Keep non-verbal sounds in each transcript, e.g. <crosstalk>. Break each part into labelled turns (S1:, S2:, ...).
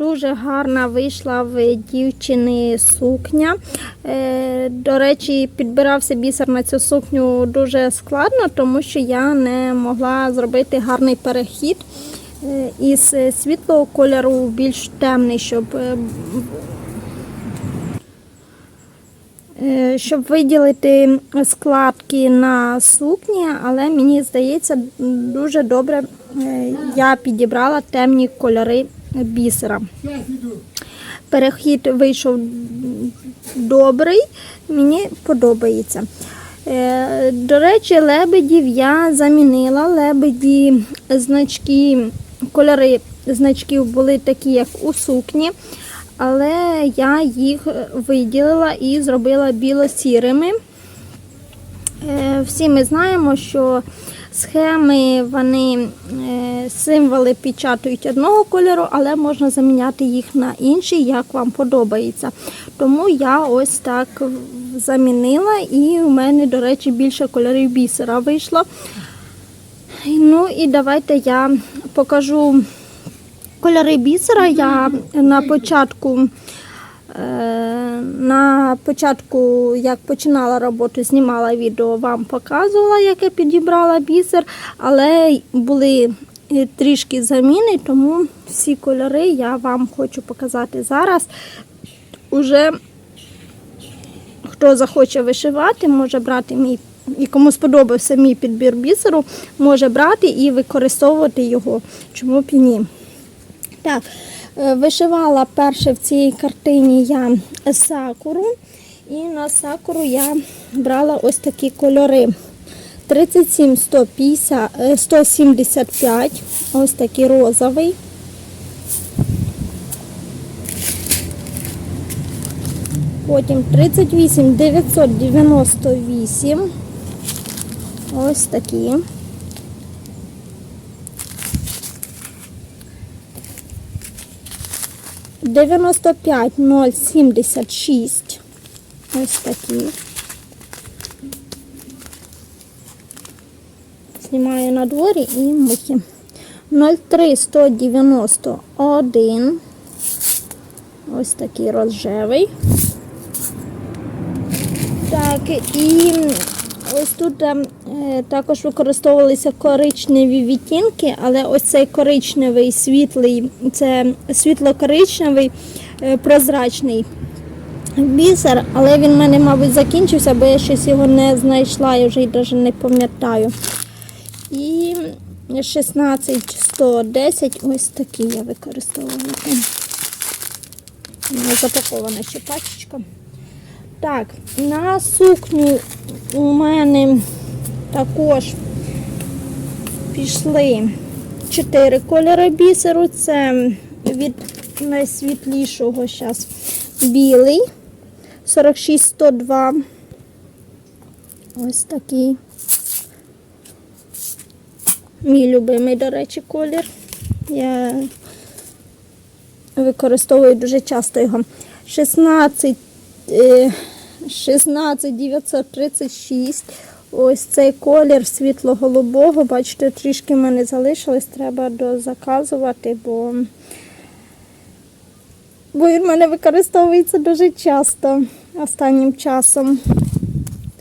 S1: дуже гарна вийшла в дівчини сукня. Е, До речі, підбирався бісер на цю сукню дуже складно, тому що я не могла зробити гарний перехід е, із світлого кольору в більш темний, щоб е, щоб виділити складки на сукні, але мені здається, дуже добре я підібрала темні кольори бісера. Перехід вийшов добрий, мені подобається. Е, До речі, лебедів я замінила. Лебеді значки, кольори значків були такі, як у сукні але я їх виділила і зробила біло-сірими. Е, Всі ми знаємо, що схеми вони е, символи печатають одного кольору, але можна заміняти їх на інший, як вам подобається. Тому я ось так замінила, і у мене, до речі, більше кольорів бісера вийшло. Ну і давайте я покажу кольори бісера. Я на початку, е, на початку, як починала роботу, знімала відео, вам показувала, як я підібрала бісер, але були е, трішки заміни, тому всі кольори я вам хочу показати зараз. Уже хто захоче вишивати, може брати мій. І кому сподобався мій підбір бісеру, може брати і використовувати його. Чому б і ні? Так, вишивала перше в цій картині я сакуру. І на сакуру я брала ось такі кольори. 37 150, е, 175, ось такий розовий. Потім 38 998. Ось такі. Дев'яносто п'ять ноль сімдесят шість. Ось такі. Знімаю на дворі і мухи. 03 191. Ось такий рожевий. Так, і ось тут е, також використовувалися коричневі відтінки, але ось цей коричневий світлий, це світло-коричневий е, прозрачний бісер, але він в мене, мабуть, закінчився, бо я щось його не знайшла, я вже й навіть не пам'ятаю. І 16 110, ось такий я використовувала. Запакована ще пачечка. Так, на сукню у мене також пішли 4 кольори бісеру. Це від найсвітлішого зараз білий 46102. Ось такий. Мій любимий, до речі, колір. Я використовую дуже часто його. 16 16 936. Ось цей колір світло-голубого. Бачите, трішки в мене залишилось, треба дозаказувати, бо бо він в мене використовується дуже часто останнім часом.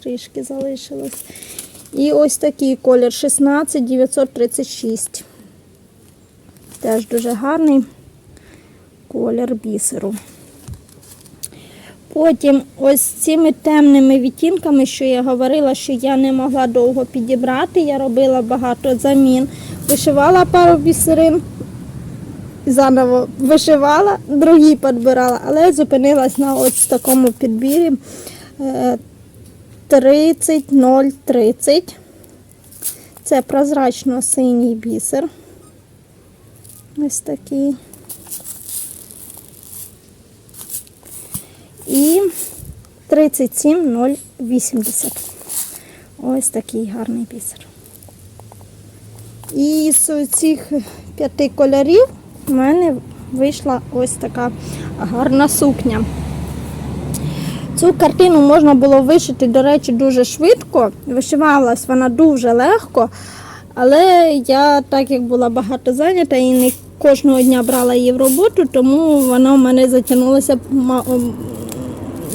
S1: Трішки залишилось. І ось такий колір 16 936. Теж дуже гарний колір бісеру. Потім ось цими темними відтінками, що я говорила, що я не могла довго підібрати. Я робила багато замін. Вишивала пару бісерин, заново вишивала, другі підбирала, але зупинилась на ось такому підбірі 30-030. Це прозрачно-синій бісер. Ось такий. І 37080. Ось такий гарний бісер. І з цих п'яти кольорів в мене вийшла ось така гарна сукня. Цю картину можна було вишити, до речі, дуже швидко. Вишивалась вона дуже легко, але я, так як була багато зайнята і не кожного дня брала її в роботу, тому вона в мене затягнулася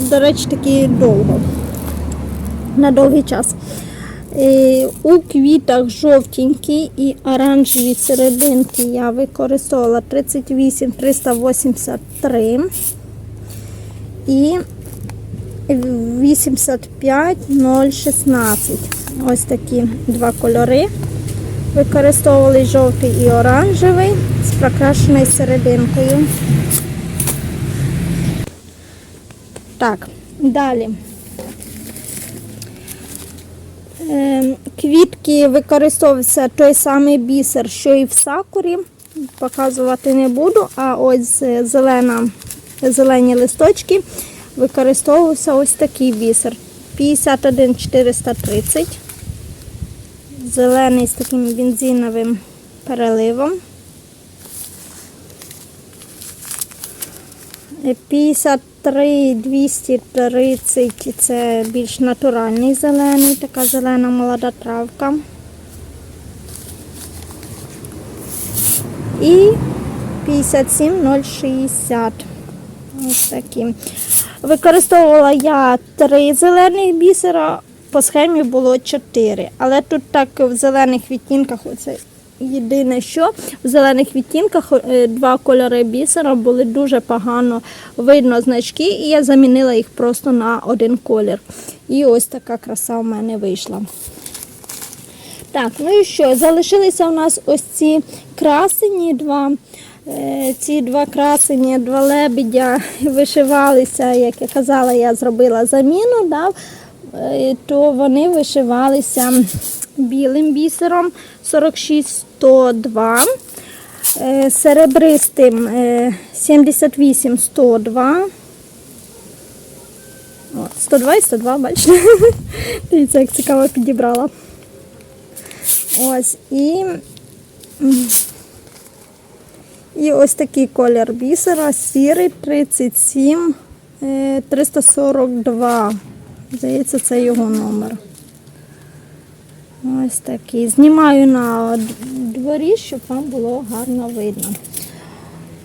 S1: до речі, таки довго. На довгий час. Е, У квітах жовтенькі і оранжеві серединки я використовувала 38 383 і 85 016. Ось такі два кольори. Використовували жовтий і оранжевий з прокрашеною серединкою. Так, далі. Ем, квітки використовується той самий бісер, що і в сакурі. Показувати не буду, а ось е, зелена, зелені листочки використовувався ось такий бісер. 51430. Зелений з таким бензиновим переливом. Е, 50 3230 це більш натуральний зелений, така зелена молода травка. І 57060. Ось такі. Використовувала я три зелених бісера, по схемі було чотири. Але тут так в зелених відтінках оце єдине, що в зелених відтінках е, два кольори бісера були дуже погано видно значки, і я замінила їх просто на один колір. І ось така краса в мене вийшла. Так, ну і що? Залишилися у нас ось ці красені два. Е, Ці два красені, два лебедя вишивалися, як я казала, я зробила заміну, да, е, то вони вишивалися білим бісером 46102, е, серебристим е, 78102. 102 і 102, бачите? <laughs> Дивіться, як цікаво підібрала. Ось і. І ось такий колір бісера, сірий 37 е, 342. Здається, це його номер. Ось такий. Знімаю на дворі, щоб вам було гарно видно.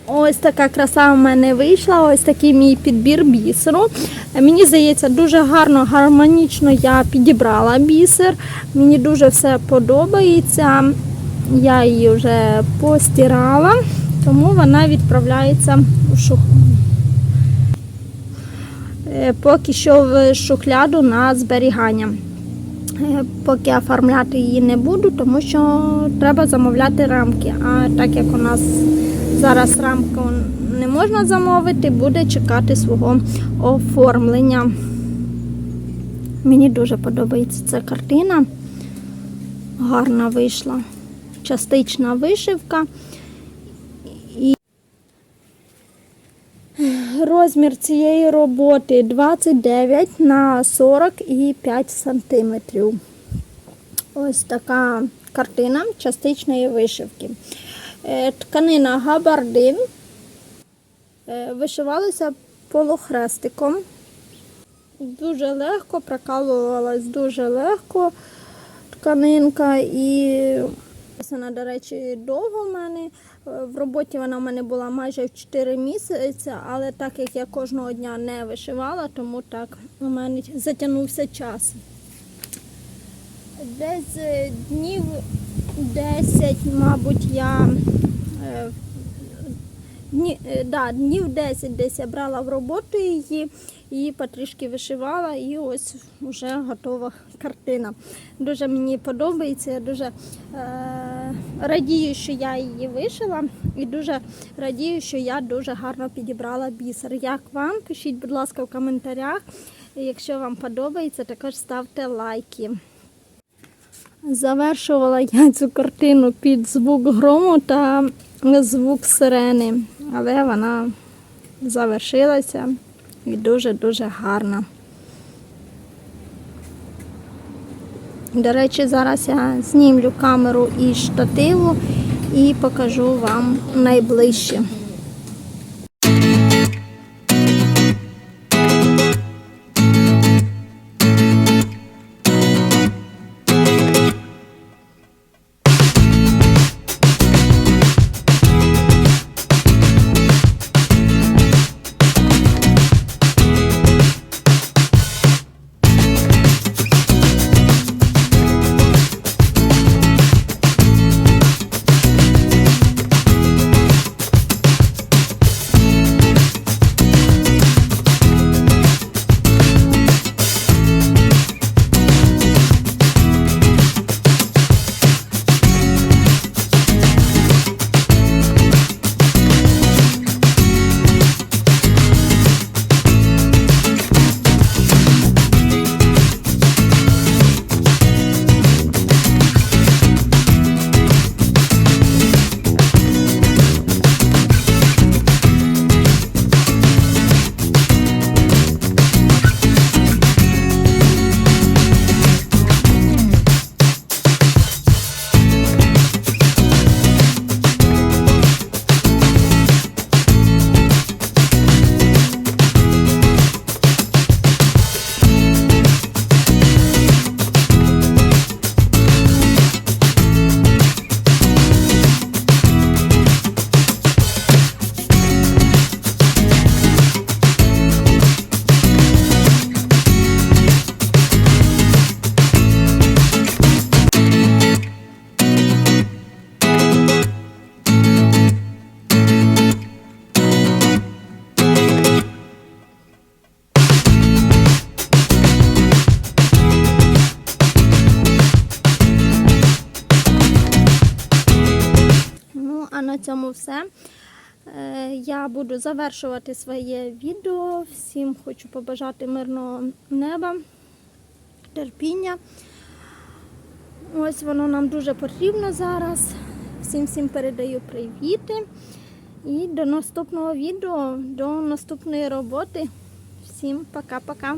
S1: Ось така краса в мене вийшла, ось такий мій підбір бісеру. Мені здається, дуже гарно, гармонічно я підібрала бісер. Мені дуже все подобається. Я її вже постирала, тому вона відправляється в шух... Е, поки що в шухляду на зберігання. <laughs> Поки оформляти її не буду, тому що треба замовляти рамки. А так як у нас зараз рамку не можна замовити, буде чекати свого оформлення. Мені дуже подобається ця картина. Гарна вийшла. Частична вишивка. Розмір цієї роботи 29 на 45 сантиметрів. Ось така картина частичної вишивки. Е, Тканина габардин. Е, Вишивалася полухрестиком. Дуже легко, прокалувалась дуже легко тканинка і вона, до речі, довго в мене. Е, В роботі вона в мене була майже 4 місяці, але так як я кожного дня не вишивала, тому так у мене затягнувся час. Десь е, днів 10, мабуть, я е, дні, да, днів 10 десь я брала в роботу її, її потрішки вишивала і ось вже готова картина. Дуже мені подобається, я дуже е, радію, що я її вишила і дуже радію, що я дуже гарно підібрала бісер. Як вам? Пишіть, будь ласка, в коментарях. Якщо вам подобається, також ставте лайки. Завершувала я цю картину під звук грому та звук сирени, але вона завершилася і дуже-дуже гарна. До речі, зараз я знімлю камеру із штативу і покажу вам найближче. Все. Е, Я буду завершувати своє відео. Всім хочу побажати мирного неба, терпіння. Ось воно нам дуже потрібно зараз. Всім всім передаю привіти. І до наступного відео, до наступної роботи. Всім пока-пока.